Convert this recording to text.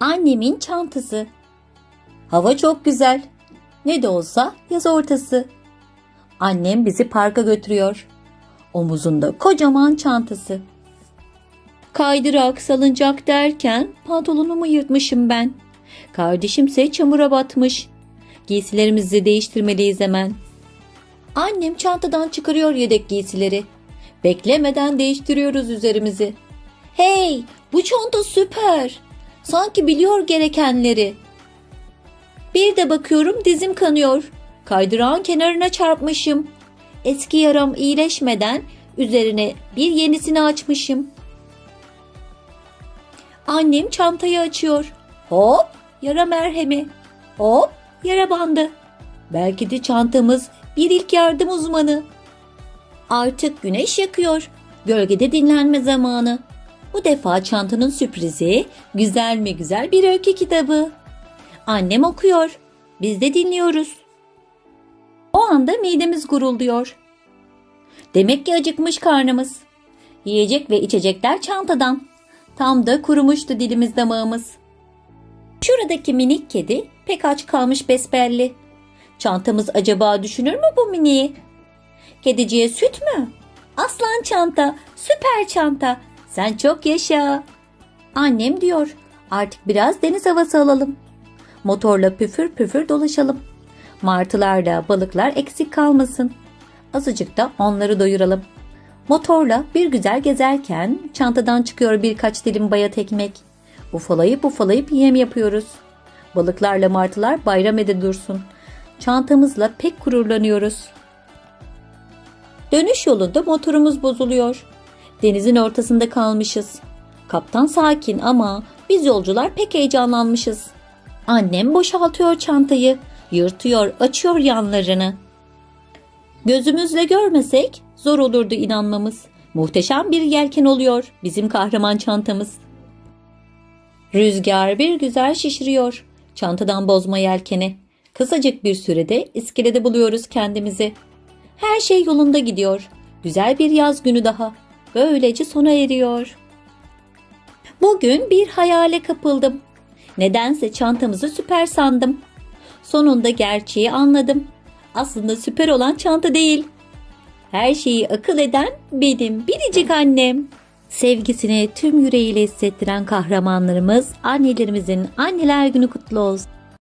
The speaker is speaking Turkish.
Annemin çantası. Hava çok güzel. Ne de olsa yaz ortası. Annem bizi parka götürüyor. Omuzunda kocaman çantası. Kaydırak, salıncak derken pantolonumu yırtmışım ben. Kardeşimse çamura batmış. Giysilerimizi değiştirmeliyiz hemen. Annem çantadan çıkarıyor yedek giysileri. Beklemeden değiştiriyoruz üzerimizi. Hey, bu çanta süper. Sanki biliyor gerekenleri. Bir de bakıyorum dizim kanıyor. Kaydırağın kenarına çarpmışım. Eski yaram iyileşmeden üzerine bir yenisini açmışım. Annem çantayı açıyor. Hop, yara merhemi. Hop, yara bandı. Belki de çantamız bir ilk yardım uzmanı. Artık güneş yakıyor. Gölgede dinlenme zamanı. Bu defa çantanın sürprizi güzel mi güzel bir öykü kitabı. Annem okuyor. Biz de dinliyoruz. O anda midemiz gurulduyor. Demek ki acıkmış karnımız. Yiyecek ve içecekler çantadan. Tam da kurumuştu dilimiz damağımız. Şuradaki minik kedi pek aç kalmış besbelli. Çantamız acaba düşünür mü bu miniyi? Kediciye süt mü? Aslan çanta, süper çanta. Sen çok yaşa. Annem diyor, artık biraz deniz havası alalım. Motorla püfür püfür dolaşalım. Martılar balıklar eksik kalmasın. Azıcık da onları doyuralım. Motorla bir güzel gezerken çantadan çıkıyor birkaç dilim bayat ekmek. Ufalayıp ufalayıp yem yapıyoruz. Balıklarla martılar bayram ede dursun. Çantamızla pek gururlanıyoruz. Dönüş yolunda motorumuz bozuluyor. Denizin ortasında kalmışız. Kaptan sakin ama biz yolcular pek heyecanlanmışız. Annem boşaltıyor çantayı, yırtıyor, açıyor yanlarını. Gözümüzle görmesek zor olurdu inanmamız. Muhteşem bir yelken oluyor bizim kahraman çantamız. Rüzgar bir güzel şişiriyor çantadan bozma yelkeni. Kısacık bir sürede iskelede buluyoruz kendimizi. Her şey yolunda gidiyor. Güzel bir yaz günü daha. Böylece sona eriyor. Bugün bir hayale kapıldım. Nedense çantamızı süper sandım. Sonunda gerçeği anladım. Aslında süper olan çanta değil. Her şeyi akıl eden benim biricik annem. Sevgisini tüm yüreğiyle hissettiren kahramanlarımız annelerimizin anneler günü kutlu olsun.